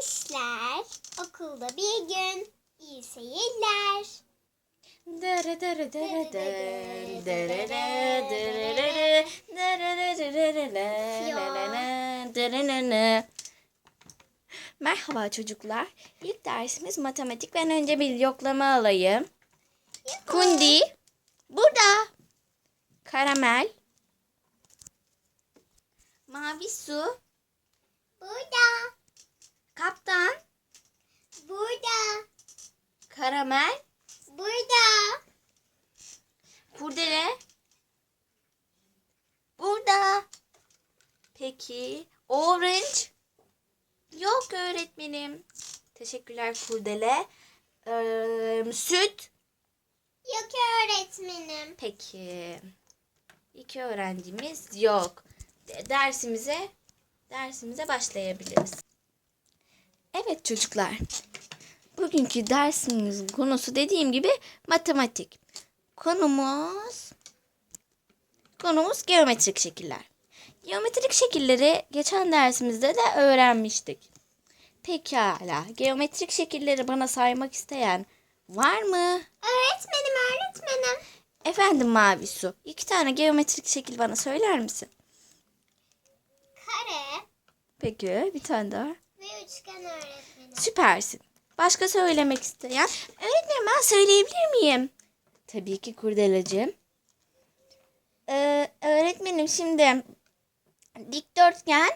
işler. Okulda bir gün. İyi seyirler. Dere dere dere dere dere dere dere dere dere dere dere dere Merhaba çocuklar. İlk dersimiz matematik. Ben önce bir yoklama alayım. Kundi. Burada. Karamel. Mavi su. Burada. Kaptan. Burada. Karamel. Burada. Kurdele. Burada. Peki. Orange. Yok öğretmenim. Teşekkürler Kurdele. Ee, süt. Yok öğretmenim. Peki. İki öğrencimiz yok. De- Dersimize dersimize başlayabiliriz. Evet çocuklar. Bugünkü dersimizin konusu dediğim gibi matematik. Konumuz konumuz geometrik şekiller. Geometrik şekilleri geçen dersimizde de öğrenmiştik. Pekala. Geometrik şekilleri bana saymak isteyen var mı? Öğretmenim öğretmenim. Efendim Mavi Su, iki tane geometrik şekil bana söyler misin? Kare Peki, bir tane daha. Ve üçgen öğretmenim. Süpersin. Başka söylemek isteyen? Öğretmenim ben söyleyebilir miyim? Tabii ki Kurdelacığım. Ee, öğretmenim şimdi dikdörtgen,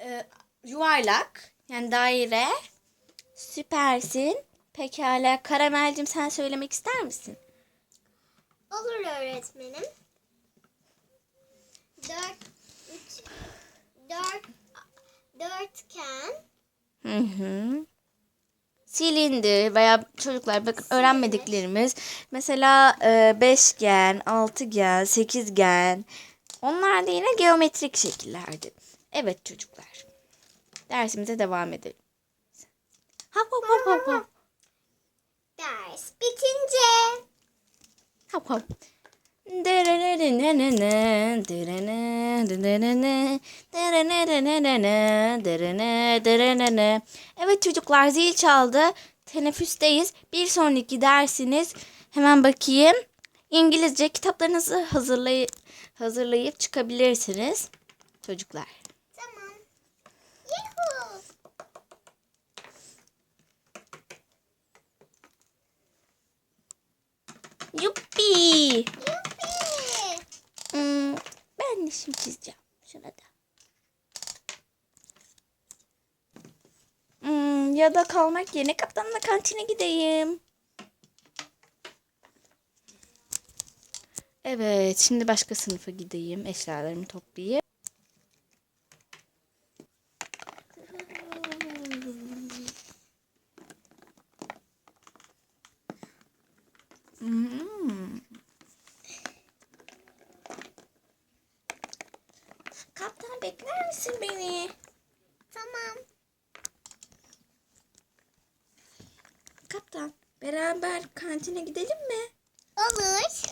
e, yuvarlak, yani daire. Süpersin. Pekala. Karamelcim sen söylemek ister misin? Olur öğretmenim. Dört, üç, dört, dörtgen, Hı hı. Silindir veya çocuklar bakın öğrenmediklerimiz mesela e, beşgen, altıgen, sekizgen onlar da yine geometrik şekillerdi. Evet çocuklar. Dersimize devam edelim. Hop hop hop hop hop. ders bitince. Hop hop. Evet çocuklar zil çaldı. Teneffüsteyiz. Bir sonraki dersiniz hemen bakayım. İngilizce kitaplarınızı hazırlayıp hazırlayıp çıkabilirsiniz çocuklar. Yuhu. Yuppi. Hmm, şimdi çizeceğim. Şuna da. Hmm, ya da kalmak yerine kaptanla kantine gideyim. Evet, şimdi başka sınıfa gideyim. Eşyalarımı toplayayım. Hmm. Kaptan bekler misin beni? Tamam. Kaptan, beraber kantine gidelim mi? Olur.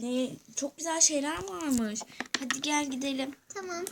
Ne, çok güzel şeyler varmış. Hadi gel gidelim. Tamam.